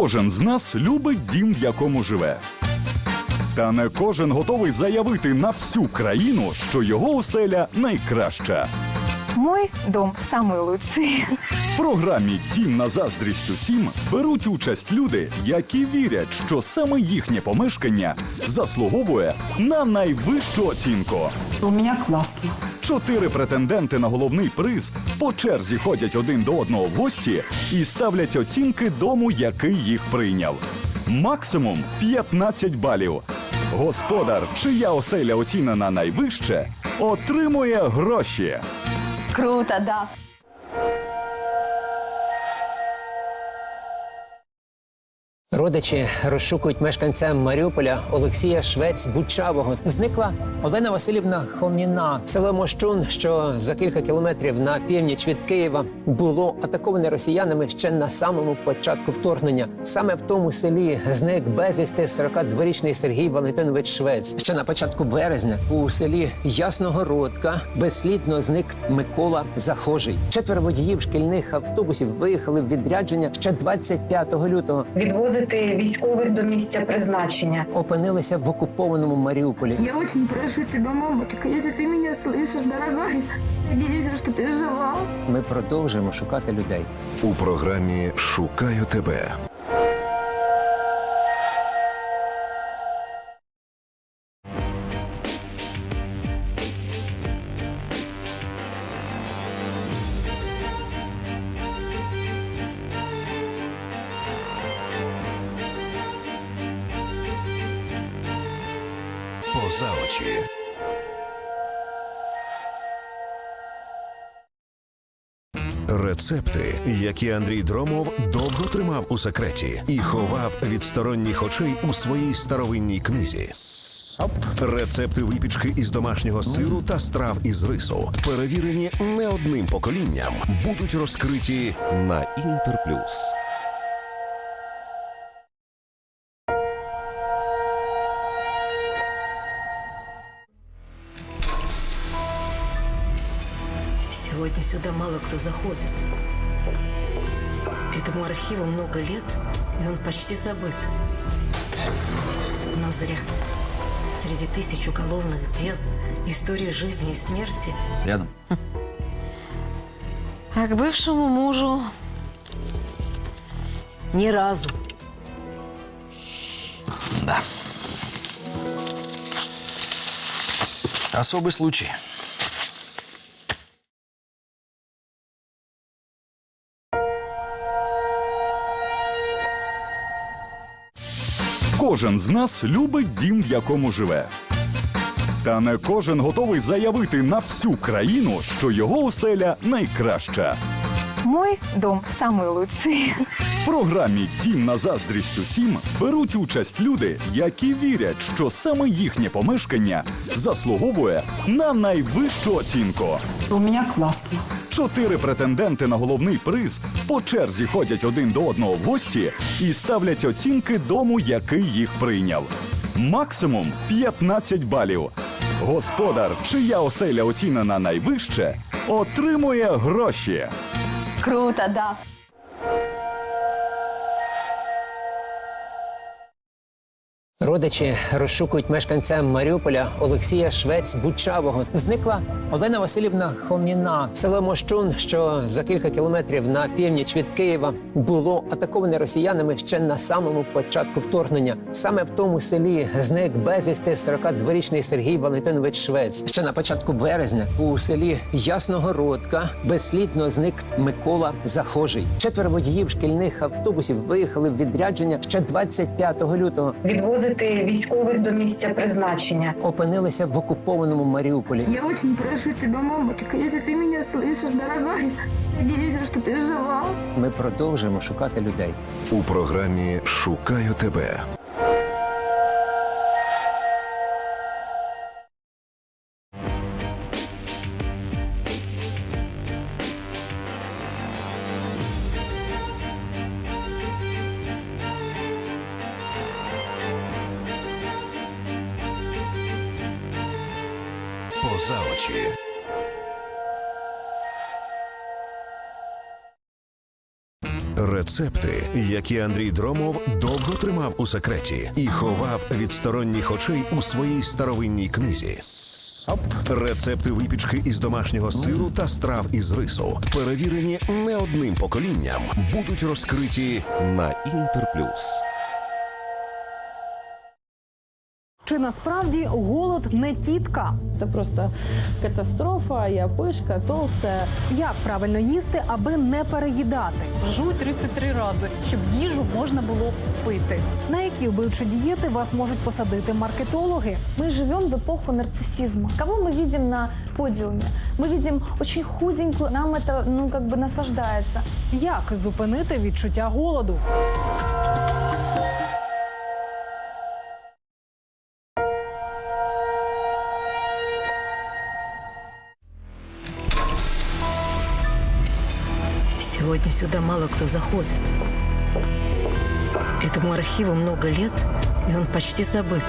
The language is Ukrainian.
Кожен з нас любить дім, в якому живе. Та не кожен готовий заявити на всю країну, що його оселя найкраща. Мой дом самый лучший. В програмі Дім на заздрість усім беруть участь люди, які вірять, що саме їхнє помешкання заслуговує на найвищу оцінку. У меня классно. Чотири претенденти на головний приз по черзі ходять один до одного в гості і ставлять оцінки дому, який їх прийняв. Максимум 15 балів. Господар, чия оселя оцінена найвище, отримує гроші. Круто, да. Родичі розшукують мешканця Маріуполя Олексія Швець Бучавого. Зникла Олена Васильівна Хоміна. Село Мощун, що за кілька кілометрів на північ від Києва, було атаковане росіянами ще на самому початку вторгнення. Саме в тому селі зник безвісти 42-річний Сергій Валентинович Швець. Ще на початку березня у селі Ясногородка безслідно зник Микола Захожий. Четверо водіїв шкільних автобусів виїхали в відрядження ще 25 лютого. відвозити військових до місця призначення. опинилися в окупованому Маріуполі. Я очень прошу тебя, мамочка, если ты меня слышишь, дорогая, надеюсь, что ты жива. Ми продовжуємо шукати людей. у програмі Шукаю тебе. Поза очі. Рецепти, які Андрій Дромов довго тримав у секреті і ховав від сторонніх очей у своїй старовинній книзі. Рецепти випічки із домашнього сиру та страв із рису, перевірені не одним поколінням, будуть розкриті на Інтерплюс. Сегодня сюда мало кто заходит. Этому архиву много лет, и он почти забыт. Но зря. Среди тысяч уголовных дел, истории жизни и смерти, Рядом. а к бывшему мужу ни разу. Да. Особый случай. Кожен з нас любить дім, в якому живе. Та не кожен готовий заявити на всю країну, що його оселя найкраща. Мой дом самый лучший. В програмі Дім на заздрість усім беруть участь люди, які вірять, що саме їхнє помешкання заслуговує на найвищу оцінку. У меня классно. Чотири претенденти на головний приз по черзі ходять один до одного в гості і ставлять оцінки дому, який їх прийняв. Максимум 15 балів. Господар, чия оселя оцінена найвище, отримує гроші. Круто, да. Родичі розшукують мешканця Маріуполя Олексія Швець Бучавого. Зникла Олена Васильівна Хоміна. Село Мощун, що за кілька кілометрів на північ від Києва, було атаковане росіянами ще на самому початку вторгнення. Саме в тому селі зник безвісти 42-річний Сергій Валентинович Швець. Ще на початку березня у селі Ясногородка безслідно зник Микола Захожий. Четверо водіїв шкільних автобусів виїхали в відрядження ще 25 лютого. Відвозити військових до місця призначення. опинилися в окупованому Маріуполі. Я очень прошу тебя, мамочка, если ты меня слышишь, дорогая, надеюсь, что ты жива. Ми продовжуємо шукати людей. У програмі Шукаю тебе. Поза. Рецепти, які Андрій Дромов довго тримав у секреті і ховав від сторонніх очей у своїй старовинній книзі. Рецепти випічки із домашнього сиру та страв із рису, перевірені не одним поколінням, будуть розкриті на Інтерплюс. Чи насправді голод не тітка? Это просто катастрофа, я пышка, толстая. Як правильно їсти, аби не переїдати? Жуй 33 рази, щоб їжу можна було пити. На які вбивчі дієти вас можуть посадити маркетологи? Мы живем в эпоху нарциссизма. Кого мы видим на подиуме? Мы видим очень худенькую, нам это, ну, как бы насаждается. Як зупинити відчуття голоду? Сегодня сюда мало кто заходит. Этому архиву много лет, и он почти забыт.